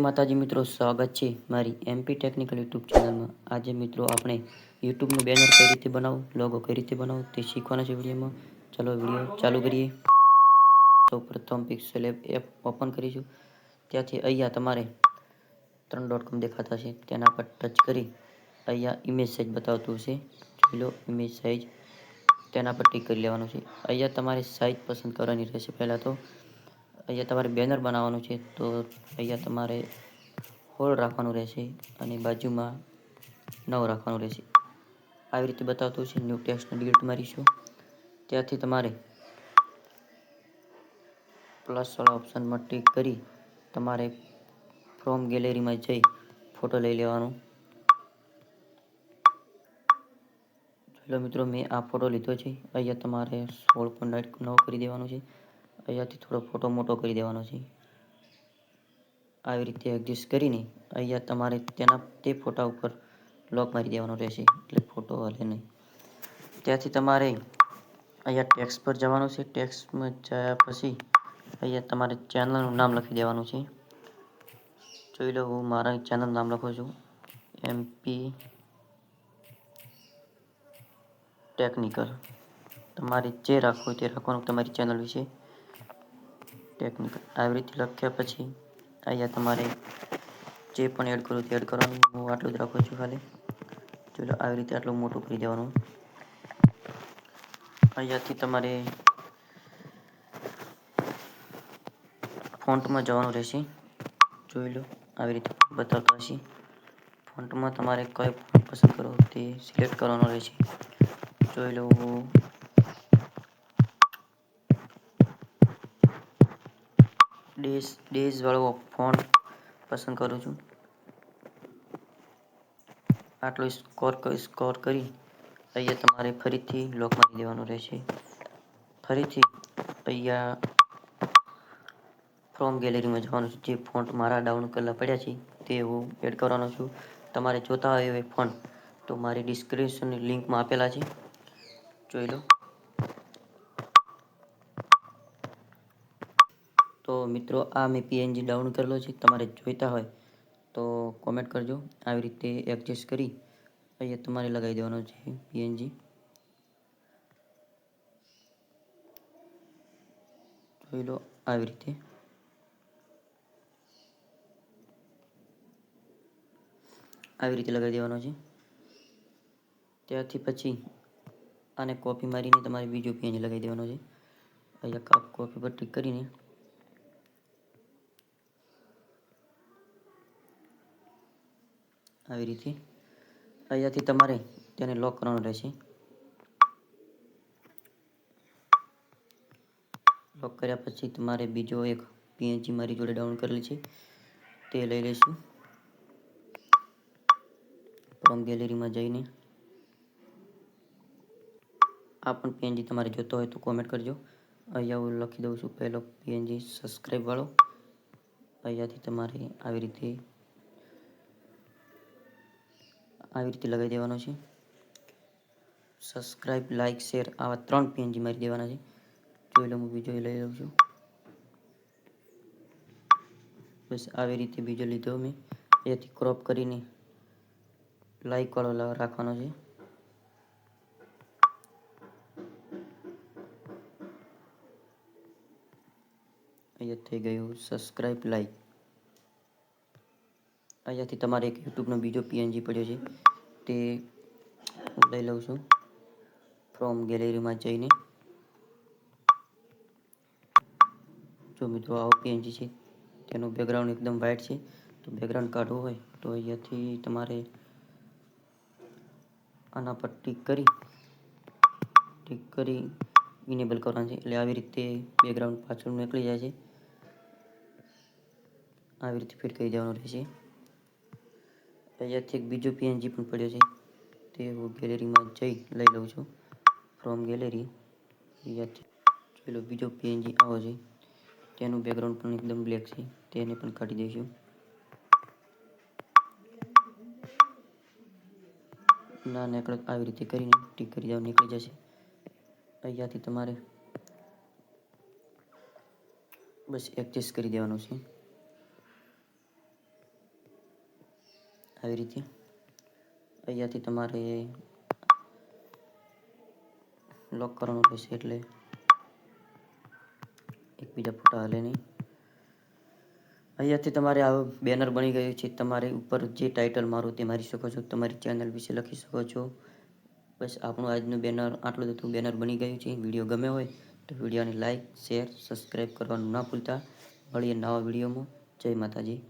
માતાજી મિત્રો, સ્વાગત છે મારી એમપી ટેકનિકલ યુટ્યુબ ચેનલમાં આજે મિત્રો આપણે યુટ્યુબનું બેનર કઈ રીતે બનાવવું લોગો કઈ રીતે બનાવવું તે શીખવાના છે વિડીયોમાં. ચાલો વીડિયો ચાલુ કરીએ. સૌ પ્રથમ પિક્સેલ એપ ઓપન કરીશું. ત્યાંથી અહીંયા તમારે ત્રણ ડોટ કોમ દેખાતા છે તેના પર ટચ કરી અહીંયા ઇમેજ સાઇઝ બતાવતું છે જોઈ લો ઇમેજ સાઇઝ તેના પર ટીક કરી લેવાનું છે. અહીંયા તમારે સાઇઝ પસંદ કરવાની રહેશે પહેલાં તો. અહીંયા તમારે બેનર બનાવવાનું છે તો અહીંયા તમારે હોલ રાખવાનું રહેશે અને બાજુમાં નવ રાખવાનું રહેશે. આવી રીતે બતાવતું છે ન્યૂ ટેક્સ્ટને ડિલીટ મારીશું ત્યાંથી તમારે પ્લસવાળા ઓપ્શનમાં ટિક કરી તમારે ફ્રોમ ગેલેરીમાં જઈ ફોટો લઈ લેવાનો. ચલો મિત્રો મેં આ ફોટો લીધો છે, અહીંયા તમારે સોળ પોઈન્ટ નવ કરી દેવાનું છે. અહીંયાથી થોડો ફોટો મોટો કરી દેવાનો છે. આવી રીતે એડજસ્ટ કરીને અહીંયા તમારે તેના, તે ફોટા ઉપર લોક મારી દેવાનો રહેશે, એટલે ફોટો હલે નહીં. ત્યાંથી તમારે અહીંયા ટેક્સ પર જવાનું છે. ટેક્સમાં જયા પછી અહીંયા તમારે ચેનલનું નામ લખી દેવાનું છે. જોઈ લો, હું મારા ચેનલ નામ લખું છું. એમપી ટેકનિકલ તમારે જે રાખવું હોય તે રાખવાનું તમારી ચેનલ વિશે. ટેકનિકલ આવી રીતે લખ્યા પછી અહીંયા તમારે જે પણ એડ કરવું તે એડ કરવાનું. હું આટલું જ રાખું છું ખાલી. ચલો, આવી રીતે આટલું મોટું કરી દેવાનું. અહીંયાથી તમારે ફોન્ટમાં જવાનું રહેશે. જોઈ લો, આવી રીતે બતાવતા હશે. ફોન્ટમાં તમારે કયો ફોન્ટ પસંદ કરો તે સિલેક્ટ કરવાનો રહેશે. જોઈ લો ડેઝ ડેઝ વાળો ફોન પસંદ કરું છું. આટલો સ્કોર સ્કોર કરી અહીંયા તમારે ફરીથી લોક મારી દેવાનું રહેશે. ફરીથી અહીંયા ફ્રોમ ગેલેરીમાં જવાનું છે. જે ફોન્ટ મારા ડાઉન કરેલા પડ્યા છે, તે હું એડ કરવાનો છું. તમારે જોતા હોય એ ફોન્ટ તો મારી ડિસ્ક્રિપ્શનની લિંકમાં આપેલા છે. જોઈ લો. તો મિત્રો, આ મેં પીએનજી ડાઉન કરેલો છે, તમારે જોઈતા હોય તો કોમેન્ટ કરજો. આવી રીતે એડજસ્ટ કરી અહીંયા તમારે લગાવી દેવાનો છે પીએનજી જોઈ લો આવી રીતે. આવી રીતે લગાવી દેવાનો છે. ત્યારથી પછી આને કોપી મારીને તમારે બીજો પીએનજી લગાવી દેવાનો છે. અહીંયા કોપી પર ટીક કરીને આવી રીતે. અહીંયાથી તમારે તેને લોક કરવાનું રહેશે. લોક કર્યા પછી તમારે બીજો એક પીએનજી મારી જોડે ડાઉન કરેલી છે. તે લઈ લઈશું. ફ્રોમ ગેલેરીમાં જઈને. આ પણ પીએનજી તમારે જોતો હોય તો કોમેન્ટ કરજો. અહીંયા હું લખી દઉં છું પહેલો પીએનજી સબસ્ક્રાઈબ વાળો. અહીંયાથી તમારે આવી રીતે આવી રીતે લગાવી દેવાનો છે. સબસ્ક્રાઈબ લાઇક શેર આવા ત્રણ પીએનજી મારી દેવાના છે. જોઈ લો, હું બીજો લઈ લઉં છું. બસ આવી રીતે બીજો લીધો મેં એથી ક્રોપ કરીને લાઇક વાળો રાખવાનો છે. અહીંયા થઈ ગયું. સબસ્ક્રાઈબ લાઈક અહીંયાથી તમારે એક યુટ્યુબનો બીજો પીએનજી પડ્યો છે. તે હું લઈ લઉં છું. ફ્રોમ ગેલેરીમાં જઈને. જો મિત્રો, આવો પીએનજી છે. તેનું બેકગ્રાઉન્ડ એકદમ વ્હાઇટ છે. તો બેકગ્રાઉન્ડ કાઢવું હોય તો અહીંયાથી તમારે આના પર ટીક કરી ટીક કરી ઇનેબલ કરવાનું છે. એટલે આવી રીતે બેકગ્રાઉન્ડ પાછળ નીકળી જાય છે. આવી રીતે ફિટ કરી દેવાનું રહેશે. અહીંયાથી એક બીજો પીએનજી પણ પડ્યો છે. તે હું ગેલેરીમાં જઈ લઈ લઉં છું. ફ્રોમ ગેલેરી અહીંયાથી જોઈ બીજો પીએનજી આવો છે. તેનું બેકગ્રાઉન્ડ પણ એકદમ બ્લેક છે. તેને પણ કાઢી દઈશું. ના નેકળક આવી રીતે કરીને ટીક કરી જાવ નીકળી જશે. અહીંયાથી તમારે બસ એડજસ્ટ કરી દેવાનું છે. આવી રીતે. અહીંયાથી તમારે લોક કરવાનું રહેશે એટલે એકબીજા ફોટા હાલે નહીં. અહીંયાથી તમારે આ બેનર બની ગયું છે. તમારે ઉપર જે ટાઇટલ મારું તે મારી શકો છો. તમારી ચેનલ વિશે લખી શકો છો. બસ આપણું આજનું બેનર આટલું બધું બેનર બની ગયું છે. વીડિયો ગમે હોય તો વિડીયોને લાઇક શેર સબસ્ક્રાઈબ કરવાનું ના ભૂલતા. મળીએ નવા વિડીયોમાં. જય માતાજી.